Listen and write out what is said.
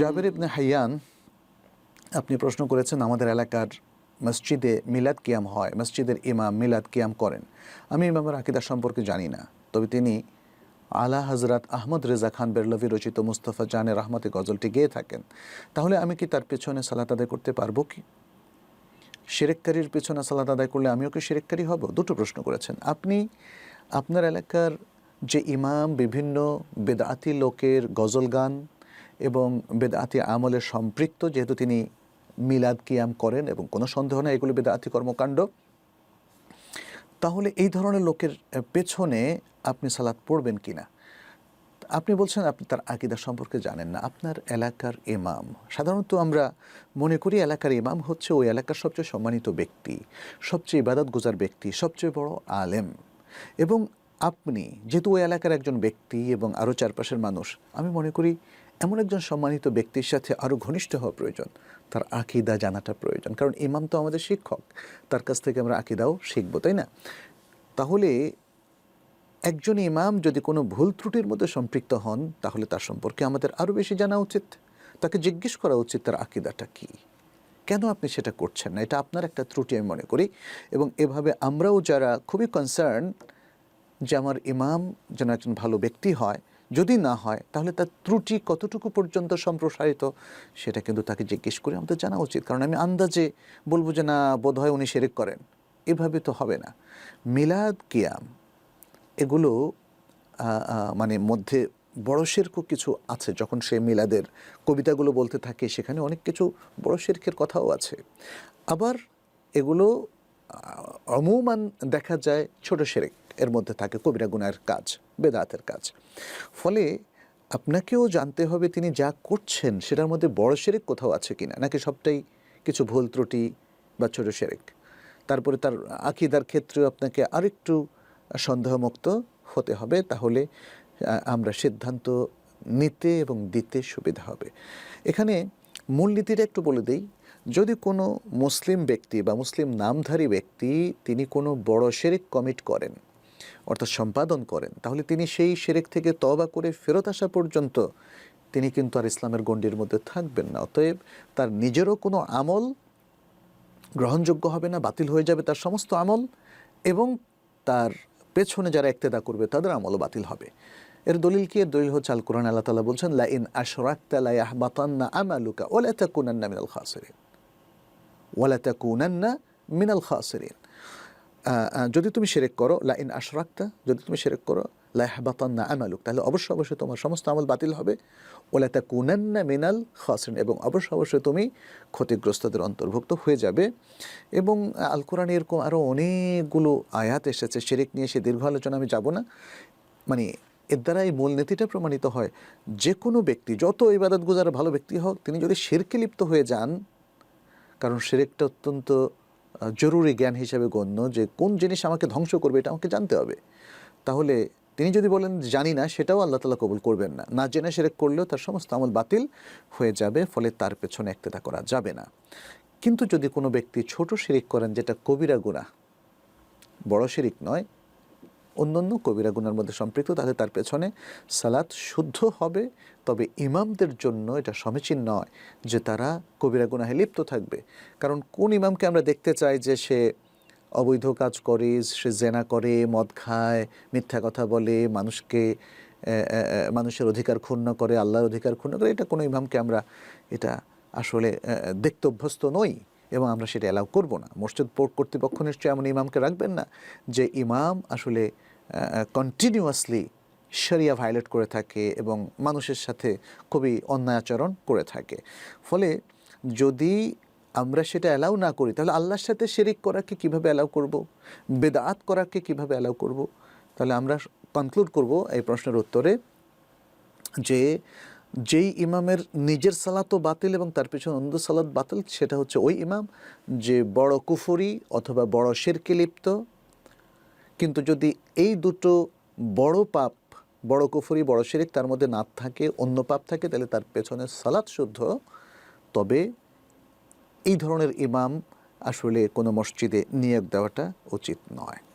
জাবের আপনি প্রশ্ন করেছেন, আমাদের এলাকার মসজিদে মিলাদ কিয়াম হয়, মসজিদের ইমাম মিলাদ কিয়াম করেন। আমি ইমামের আকিদা সম্পর্কে জানি না, তবে তিনি আলা হজরত আহমদ রেজা খান বেরলভি রচিত মুস্তফা জানের রহমতে গজলটি গেয়ে থাকেন। তাহলে আমি কি তার পেছনে সালাত আদায় করতে পারব কি? শিরেককারীর পেছনে সালাত আদায় করলে আমিও কি শিরেককারী হব? দুটো প্রশ্ন করেছেন। আপনি আপনার এলাকার যে ইমাম বিভিন্ন বেদাতি লোকের গজল গান এবং বেদাতি আমলে সম্পৃক্ত, যেহেতু তিনি মিলাদ কিয়াম করেন এবং কোনো সন্দেহ নেই, এগুলো বেদাতি কর্মকাণ্ড, তাহলে এই ধরনের লোকের পেছনে আপনি সালাত পড়বেন কিনা? আপনি বলছেন আপনি তার আকিদা সম্পর্কে জানেন না, আপনার এলাকার ইমাম। সাধারণত আমরা মনে করি এলাকার ইমাম হচ্ছে ওই এলাকার সবচেয়ে সম্মানিত ব্যক্তি, সবচেয়ে ইবাদত গুজার ব্যক্তি, সবচেয়ে বড় আলেম। এবং আপনি, যেহেতু ওই এলাকার একজন ব্যক্তি এবং আরও চারপাশের মানুষ, আমি মনে করি এমন একজন সম্মানিত ব্যক্তির সাথে আরও ঘনিষ্ঠ হওয়া প্রয়োজন। তার আকিদা জানাটা প্রয়োজন। কারণ ইমাম তো আমাদের শিক্ষক। তার কাছ থেকে আমরা আকিদাও শিখব, তাই না? তাহলে একজন ইমাম যদি কোনো ভুল ত্রুটির মধ্যে সম্পৃক্ত হন, তাহলে তার সম্পর্কে আমাদের আরও বেশি জানা উচিত। তাকে জিজ্ঞেস করা উচিত তার আকিদাটা কী। কেন আপনি সেটা করছেন না? এটা আপনার একটা ত্রুটি, আমি মনে করি। এবং এভাবে আমরাও যারা খুবই কনসার্ন যে আমার ইমাম যেন একজন ভালো ব্যক্তি হয়, যদি না হয়, তাহলে তার ত্রুটি কতটুকু পর্যন্ত সম্প্রসারিত, সেটা কিন্তু তাকে জিজ্ঞেস করে আমাদের জানা উচিত। কারণ আমি আন্দাজে বলব যে না বোধ হয় উনি সেরেক করেন। এভাবে তো হবে না। মিলাদ, কিয়াম, এগুলো মানে মধ্যে বড় শেরকও কিছু আছে। যখন সে মিলাদের কবিতাগুলো বলতে থাকে, সেখানে অনেক কিছু বড় শেরকের কথাও আছে। আবার এগুলো অমুমান দেখা যায় ছোট শেরেক। এর মধ্যে থাকে কবিরা গুনার কাজ, বেদাতের কাজ। ফলে আপনাকেও জানতে হবে তিনি যা করছেন, সেটার মধ্যে বড় শেরেক কোথাও আছে কিনা? নাকি সবটাই কিছু ভুল ত্রুটি বা ছোট শেরেক? তারপরে তার আকিদার ক্ষেত্রেও আপনাকে আরেকটু সন্দেহমুক্ত হতে হবে। তাহলে আমরা সিদ্ধান্ত নিতে এবং দিতে সুবিধা হবে। এখানে মূলনীতিটা একটু বলে দিই। যদি কোনো মুসলিম ব্যক্তি বা মুসলিম নামধারী ব্যক্তি তিনি কোনো বড় শেরেক কমিট করেন অর্থাৎ সম্পাদন করেন, তাহলে তিনি সেই শেরেক থেকে তবা করে ফেরত আসা পর্যন্ত তিনি কিন্তু আর ইসলামের গণ্ডির মধ্যে থাকবেন না। অতএব তার নিজেরও কোনো আমল গ্রহণযোগ্য হবে না, বাতিল হয়ে যাবে তার সমস্ত আমল এবং তার পেছনে যারা একতেদা করবে তাদের আমলও বাতিল হবে। এর দলিল কি? এর দলিল হচ্ছে আল কোরআন আল্লাহ তালা বলছেন লা ইন আশরাকতা লা আমালুকা ওয়া লা তাকুনান্না মিনাল খাসিরিন। ওয়া লা তাকুনান্না মিনাল খাসিরিন। যদি তুমি শিরেক করো লা ইন আশরাকতা, যদি তুমি সেরেক করো লা ইয়াহবাতান্না আমালুক। তাহলে অবশ্যই অবশ্যই তোমার সমস্ত আমল বাতিল হবে। ওলা তা কুনান্না মিনাল খাসরিন এবং অবশ্যই অবশ্যই তুমি ক্ষতিগ্রস্তদের অন্তর্ভুক্ত হয়ে যাবে। এবং আল কোরআনে এরকম আরও অনেকগুলো আয়াত এসেছে, শিরিক নিয়ে সে দীর্ঘ আলোচনা, আমি যাব না। মানে এর দ্বারা এই মূলনীতিটা প্রমাণিত হয় যে কোনো ব্যক্তি, যত ইবাদত গুজার ভালো ব্যক্তি হোক, তিনি যদি শিরকে লিপ্ত হয়ে যান, কারণ শিরেকটা অত্যন্ত জরুরি জ্ঞান হিসেবে গণ্য যে কোন জিনিস আমাকে ধ্বংস করবে, এটা আমাকে জানতে হবে। তাহলে তিনি যদি বলেন, জানি না, সেটাও আল্লাহ তালা কবুল করবেন না। না জেনে সেরেক করলেও তার সমস্ত আমল বাতিল হয়ে যাবে, ফলে তার পেছনে একতেদা করা যাবে না। কিন্তু যদি কোনো ব্যক্তি ছোট শিরিক করেন, যেটা কবিরা গুণা বড় শিরিক নয় অন্যান্য কবিরা গুনার মধ্যে সম্পৃক্ত তাহলে তার পেছনে সালাত শুদ্ধ হবে, তবে ইমামদের জন্য এটা সমীচীন নয় যে তারা কবিরা গুনাহে লিপ্ত থাকবে। কারণ কোন ইমামকে আমরা দেখতে চাই যে সে অবৈধ কাজ করে, সে জেনা করে, মদ খায়, মিথ্যা কথা বলে, মানুষকে মানুষের অধিকার ক্ষুণ্ণ করে, আল্লাহর অধিকার ক্ষুণ্ণ করে, এটা কোনো ইমামকে আমরা এটা আসলে দেখতে অভ্যস্ত নই। এবং আমরা সেটা অ্যালাউ করব না। মসজিদ বোর্ড কর্তৃপক্ষ নিশ্চয়ই এমন ইমামকে রাখবেন না যে ইমাম আসলে কন্টিনিউয়াসলি শরিয়া ভায়োলেট করে থাকে এবং মানুষের সাথে খুবই অন্যায় আচরণ করে থাকে। ফলে যদি আমরা সেটা অ্যালাউ না করি, তাহলে আল্লাহর সাথে শেরিক করাকে কীভাবে অ্যালাউ করব? বেদাত করাকে কীভাবে অ্যালাউ করব? তাহলে আমরা কনক্লুড করব এই প্রশ্নের উত্তরে যে যেই ইমামের নিজের সালাতও বাতিল এবং তার পিছনে অন্য সালাত বাতিল, সেটা হচ্ছে ওই ইমাম যে বড় কুফরি অথবা বড় শেরকে লিপ্ত। কিন্তু যদি এই দুটো বড় পাপ, বড় কুফরি, বড় শিরিক তার মধ্যে না থাকে, অন্য পাপ থাকে, তাহলে তার পেছনে সালাত শুদ্ধ। তবে এই ধরনের ইমাম আসলে কোনো মসজিদে নিয়োগ দেওয়াটা উচিত নয়।